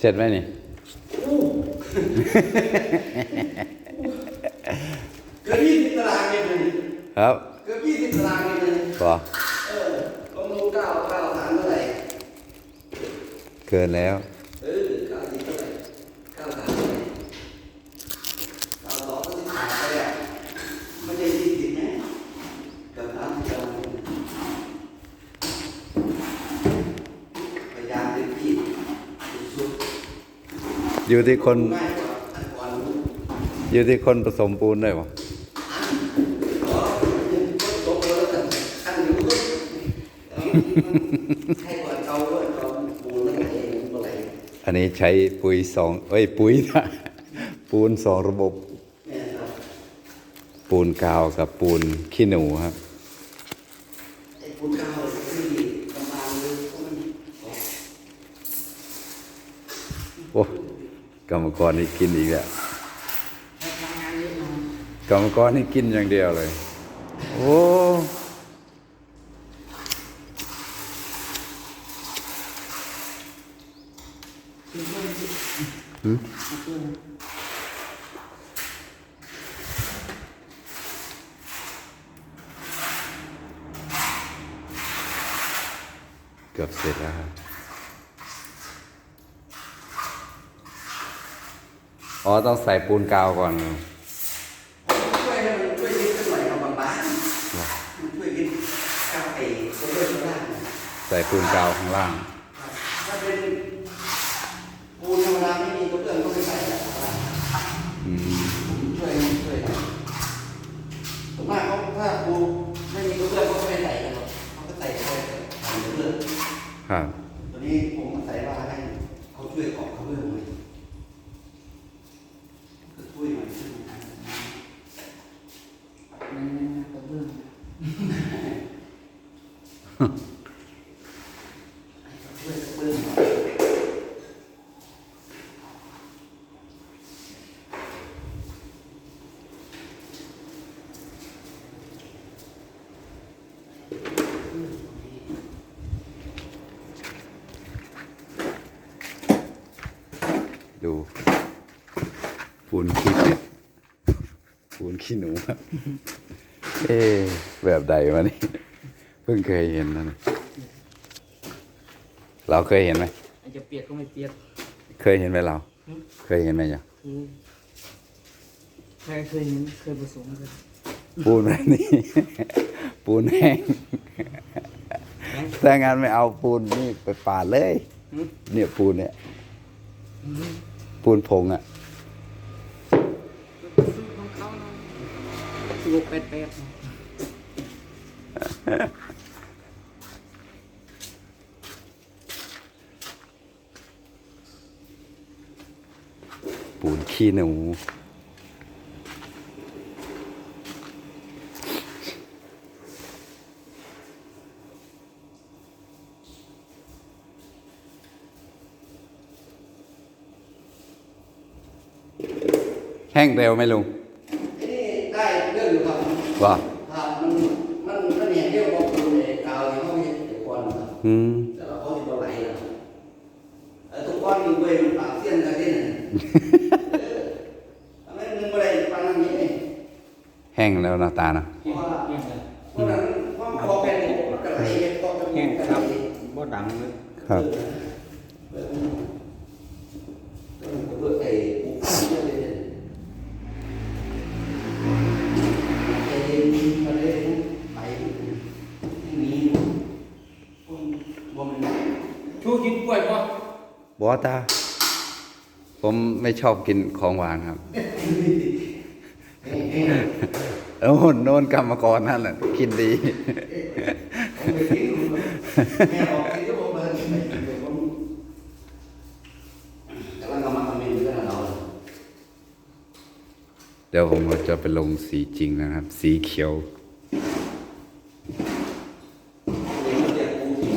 เสร็จไหมนี่เกือบยี่สิบตารางเมตรเลยครับเกือบยี่สิบตารางเมตรเลยก็เออลองดูเก้าเก้าฐานเท่าไหร่เกินแล้ว เออเก้าสิบเท่าไหร่เก้าฐานเท่าไหร่เก้าสองก็สิบสามไปอะไม่ใช่ยี่สิบไหมเกือบสามสิบตารางเมตรพยายามเต็มที่สุด อยู่ที่คน อยู่ที่คนผสมปูนด้ปะอันนี้ให้ก่อนเขาด้หร่อันนี้ใช้ปุ๋ยสองเอ้ย ปุ๋ยนะปูนสองระบบ ปูนกาวกับปูนขี้หนูครับโอ้ กรรมกรนี่กินอีกแล้วทำงานเยอะหน่อยกรรมกรนี่กินอย่างเดียวเลย โอ้หืมเกือบเสร็จแล้วครับ อ๋อต้องใส่ปูนกาวก่อนช่วยให้มันช่วยยึดกันหน่อยเอาบางๆมันช่วยยึดกาวไอ้ตัวเลือดข้างล่างนะใส่ปูนกาวข้างล่าง ถ้าเป็นปูนธรรมดาไม่มีตัวเลือดก็ไม่ใส่แล้วข้างล่างอืมช่วยช่วยหน่อยส่วนมากเขาถ้าปูไม่มีตัวเลือดเขาก็ไม่ใส่กันหรอกเขาก็ใส่แค่ผ่านตัวเลือดครับ ตัวนี้ผมอาศัยว่าให้เขาช่วยเกาะเขาเรื่องหน่อยก็ช่วยหน่อยช่วยหน่อย นั่น นั่นกระเบื้องช่ยเรื่องหน่อยดูปูนขี้ปูนขี้หนูครับ เอ๊ะแบบใดวะนี่เพิ่งเคยเห็นนะนี่เราเคยเห็นไหมอาจจะเปียกก็ไม่เปียก เคยเห็นไหมเรา เคยเห็นไหมยังคือใครเคยเห็นเคยผสมกันปูนแบบนี้ ปูนแห้งถ้างั้นไม่เอาปูนนี่ไปปาดเลย เนี่ยปูนเนี่ยปูนผงอะซื้อของเขาเนาะซื้อแปดแปดเนาะ ปูนขี้หนูแห้งเร็วไหมลุงนี่ได้เรื่องอยู่ครับว่า อนนะครับอืมแต่เราเขาที่ตัวไหลนะเออทุกก้อนมีเวรมันปากเสี้ยนกันที่นั่นเออทำไมมึงไม่ได้ฟังอันนี้เองแห้งแล้วหน้าตานะเพราะว่าเพราะนั้นเพราะพอเป็นมันก็ไหลเองก็เป็นแห้งครับบ่ดังเลยครับ เออเออเออไอ้ปูฟ้าเนี่ยเลยเนี่ยไอ้ทะเลไปที่นี้ผมผมมัน ชูกินกล้วยป่ะ บอตา ผมไม่ชอบกินของหวานครับโน่นโน่นกรรมกรนั่นแหละกินดีผมไปกินแม่ออกกินก็ผมเลยไม่กินเลยผมแต่ว่าเรามาทำเมนูกันเราเดี๋ยวผมจะไปลงสีจริงนะครับ สีเขียวเรียกเรียกปูสี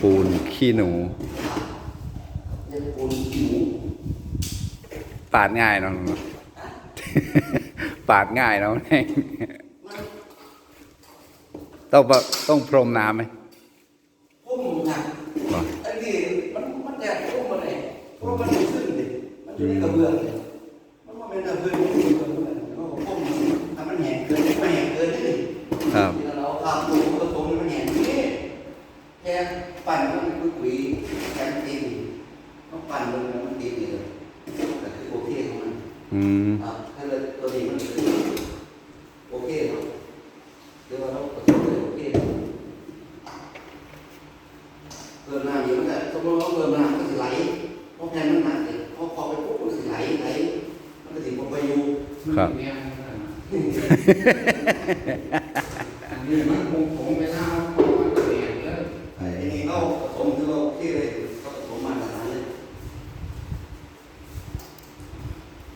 ปูนขี้หนู เรียกปูสีปาดง่ายเนาะปาดง่ายเนาะแห้งต้องปะต้องพรมน้ำไหมพุ่มหนักว่าอันนี้มันมันแดดพุ่มมาเลยเพราะมันไม่ขึ้นเลยมันอยู่ในกระเบื้องเลยมันว่าเป็นกระเบื้องนี่มันกระเบื้องมันก็ก้มถ้ามันแหงเกินไม่แหงเกินนี่ ครับ ที่เราข้าวปูผสมมันแหงนี่แค่ปั่นมันคุยคุยแค่ตีนต้องปั่นมันมันตีเลยแต่คือโอเคข อืมครับถ้าเลยตัวนี้มันคือโอเคเนาะเดี๋ยวเราผสมเลยโอเคเพิ่มน้ำนี้มันจะสมมติว่าเพิ่มน้ำก็สิไหลเพราะแผ่นมันหนักเลยพอพอไปปุ๊บมันสิไหลไหลมันก็สิบ่ไปอยู่ครับ อันนี้มันคงคงเวลาเขามันเปลี่ยนแล้ว ไอ้นี่เขาผสมคือว่าโอเคเลยเขาผสมมาขนาดนั้นเลย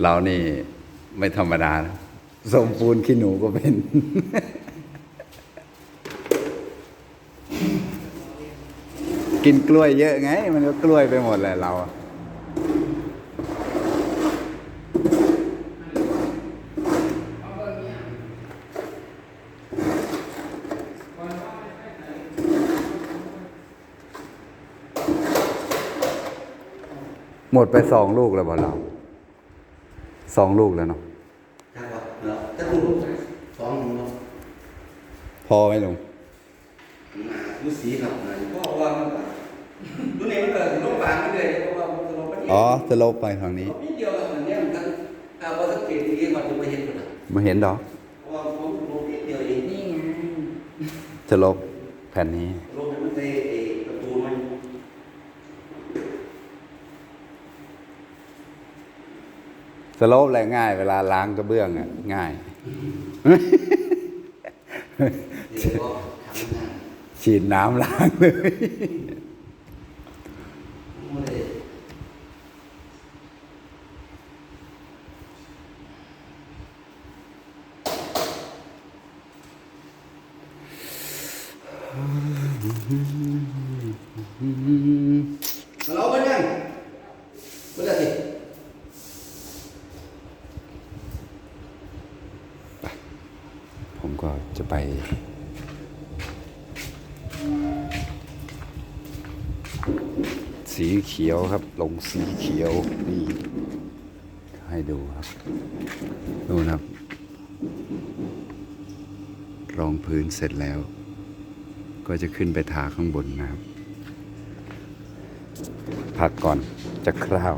เรานี่ไม่ธรรมดานะสมปูนขี้หนูก็เป็น กินกล้วยเยอะไง มันก็กล้วยไปหมดแหละเราหมดไปสองลูกแล้วบ่เรา สองลูกแล้วเนาะครับแล้วถ้าคุณสองหนึ่งเนาะพอไหมลุงหนาดูสีครับหนาเพราะว่ามันดูนี่มันเกิดโรคบางไม่เลยเพราะว่ามันจะลงไปนี่อ๋อสโลปไปทางนี้นิดเดียวแล้วมันเนี่ยมันทั้งถ้าว่าสังเกตดีๆมันจะไม่เห็นมันอะมาเห็นดอกเพราะว่าผมลงนิดเดียวเองนี่ไงสโลปแผ่นนี้ ลงไปมันในไอ้ประตูมัน สโลปอะไรง่าย เวลาล้างกระเบื้องอะง่าย ฉีดน้ำล้างเลย ไม่ได้ ฮัลโหลเป็นยังเป็นอะไรสิ ผมก็จะ ไปสีเขียวครับ ลงสีเขียวนี่ ให้ดูครับ ดูนะครับ รองพื้นเสร็จแล้ว ก็จะขึ้นไปทาข้างบนนะครับ พักก่อนจะคราว